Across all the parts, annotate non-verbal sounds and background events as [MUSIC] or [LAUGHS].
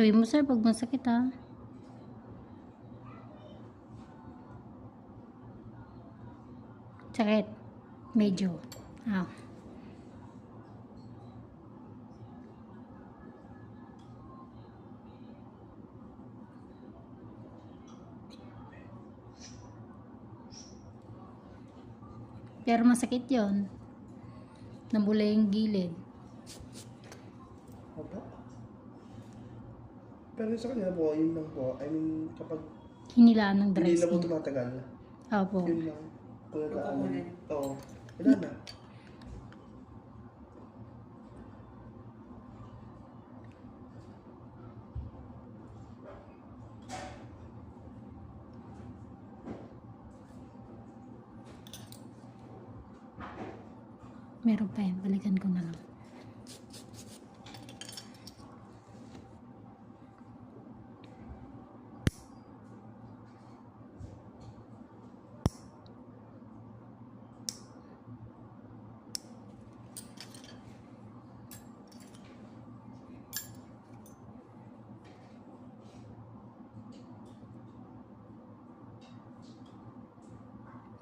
Sabi mo, sir, pag masakit ha. Sakit. Medyo. Ah. Pero masakit yon Nabula yung gilid. Opo. Pero sa kanya po, yun lang po. I mean, kapag Hinilaan ng hindi na po skin. tumatagal, Opo. yun lang. Kung. Kukunin. Oo. Wala na. Meron pa yan. Balikan ko na lang.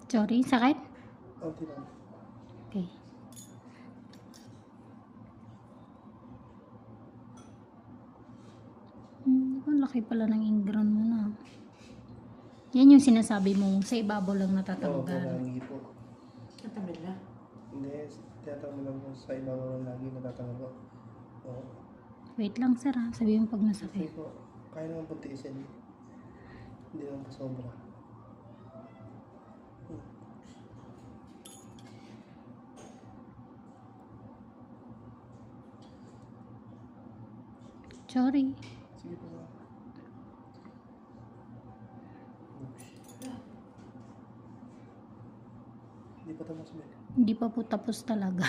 Sorry, sakit? Konti lang. Okay. Hmm, ang laki pala ng ingran mo na. Yan yung sinasabi mo, sa ibabaw lang Oo po, natatanggal. lagi po. Natamil na. Hindi, tiyatang mo lang po sa ibabaw lang lagi natatangal po. Oo. Wait lang sir ha, sabihin mo pag Hindi masakit. po. Kaya naman po tiisin. Hindi naman po sobra. Hmm. Sorry. Sige po. Hindi pa tapos may. Hindi pa po tapos talaga.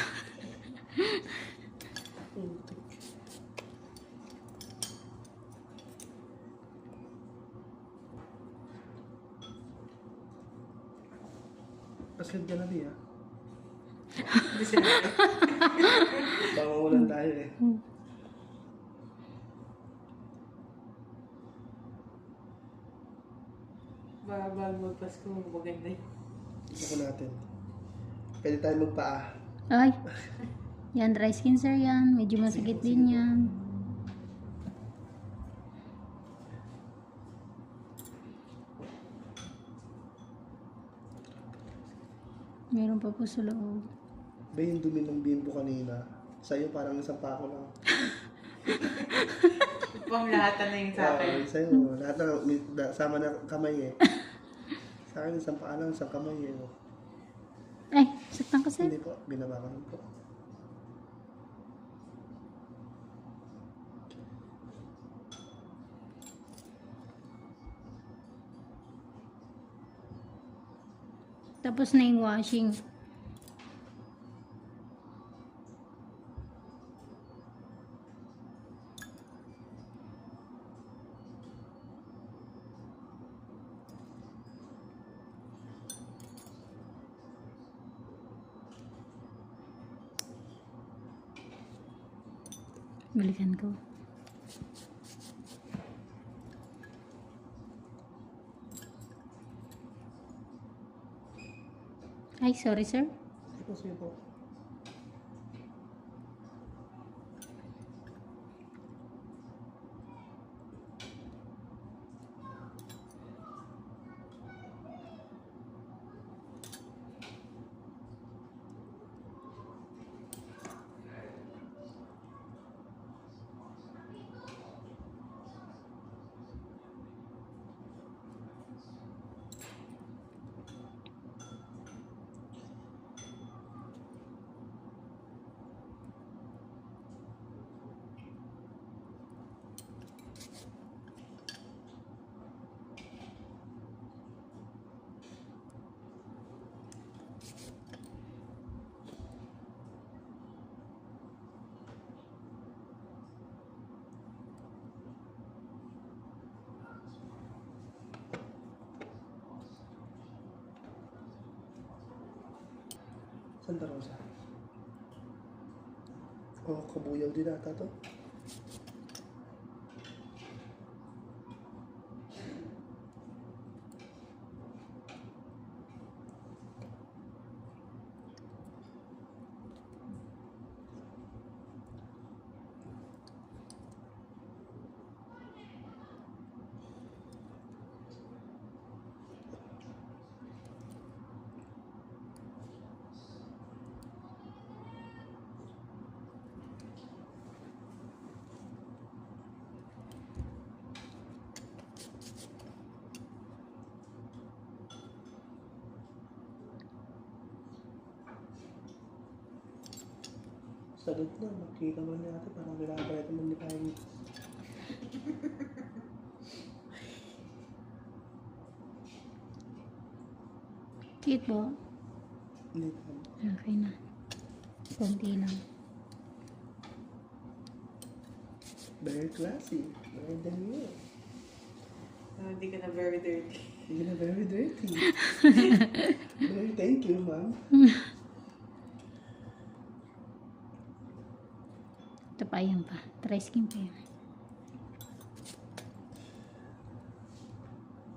Pasad ka na di ha. Hindi sila. [LAUGHS] Bangungulan tayo eh. Bago magpasko, maganda yun. Ito natin. Pwede tayo magpaa. Ay. [LAUGHS] Yan, dry skin sir yan. Medyo masakit din yan. Meron pa po sa loob. Ba yung dumi ng bimbo kanina? Sa'yo parang isang pako lang. Pang lahatan na yung sa akin. Oo, sa'yo, lahat na, sama na kamay eh. [LAUGHS] Sa akin, isang paa lang, isang kamay eh. Ay, saktan ka sir. Hindi po, binaba ko po. Tapos na yung washing. Balikan ko. Ay, sorry sir. Po, sige po. Santa Rosa. Oh, kabuyaw din ata to. Sagot na, magkita man niya ate, parang binabalik naman ni Kain. Cute po. Hindi naman. Okay na. Konti lang. Very classy. Very than you. Ah, Hindi ka na very dirty. Hindi na very dirty. [LAUGHS] very thank you, ma'am. [LAUGHS] Ito pa, yan pa. Try skin pa yan.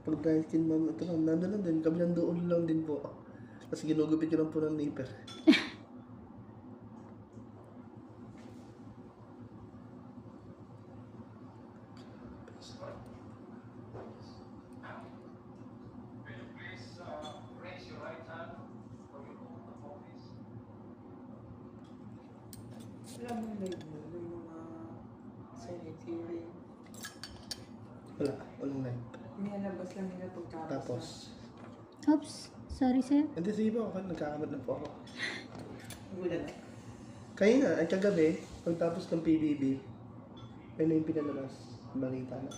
Pag dry skin, ma'am, ito lang, nandun lang din. Kabilang doon lang din po. Kasi ginugupit ko lang po ng nipper. Wala lang nila pagtapos. Tapos, Oops. Sorry, sir. hindi sige po ako, nagkakamot na po ako. na. Gulat. Kaya nga, ay kagabi, pagtapos ng PBB, na yung pinalabas. Balita na.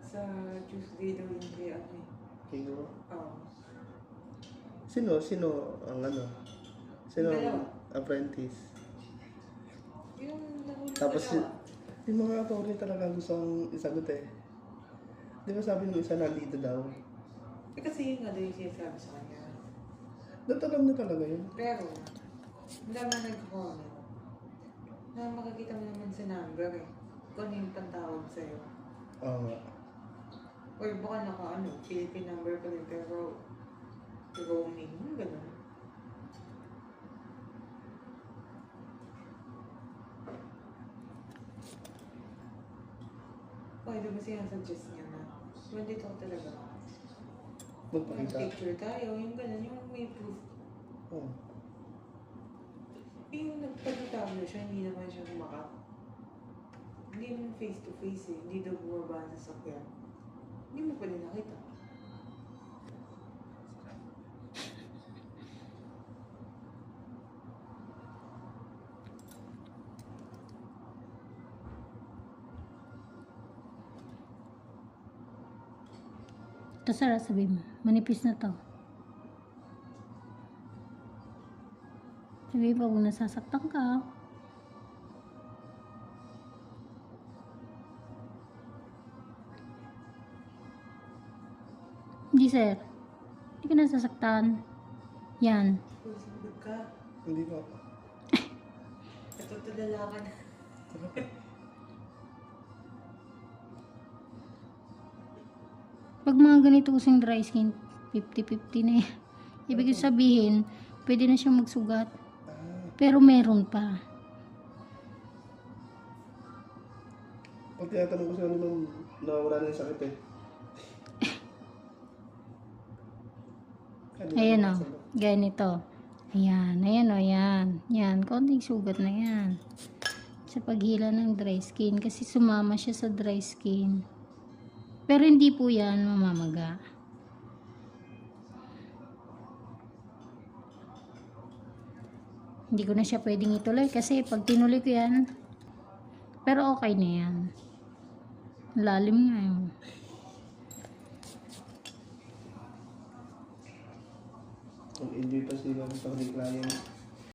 Sa Tuesday daw yung day ano eh. Kaya, Oo. sino, sino ang ano? Sino ang apprentice? Yung nahulog Tapos, dalawa. yung mga attorney talaga gusto kong isagot eh. Di ba sabi ng isa nandito daw? Eh, kasi yun nga daw yung sinasabi sa kanya. Dapat alam na talaga yun. Pero, wala man nag-comment. Na makikita mo naman sa number eh. Kung ano yung pantawag sa'yo. Oo nga. Or baka naka ano, Philippine number pa rin pero roaming, yung ganun. Okay, diba sinasuggest niya na when dito ko talaga Magpakita. picture tayo, yung ganun, yung may proof. Oo. Eh, yung nagpagkatawag na siya, hindi naman siya kumakap. Hindi naman face to face eh, hindi daw bumaba sa sakyan. Hindi mo pa rin nakita. Ito, sir, sabi mo. Manipis na to. Sabi pa, kung nasasaktan ka. Hindi, sir. Hindi ka nasasaktan. Yan. Ka, Hindi po. natutulala ka na. Pag mga ganito kasing dry skin, 50-50 na yan. Ibig sabihin, pwede na siyang magsugat. Pero meron pa. pag tinatanong ko sa ano nung nawawala na yung sakit eh. [LAUGHS] Ayan o, ganito. Ayan, ayan o, yan. Yan, konting sugat na yan. Sa paghila ng dry skin, kasi sumama siya sa dry skin. Pero hindi po yan mamamaga. Hindi ko na siya pwedeng ituloy kasi pag tinuloy ko yan, pero okay na yan. Lalim nga yun. Mag-enjoy pa sila sa client.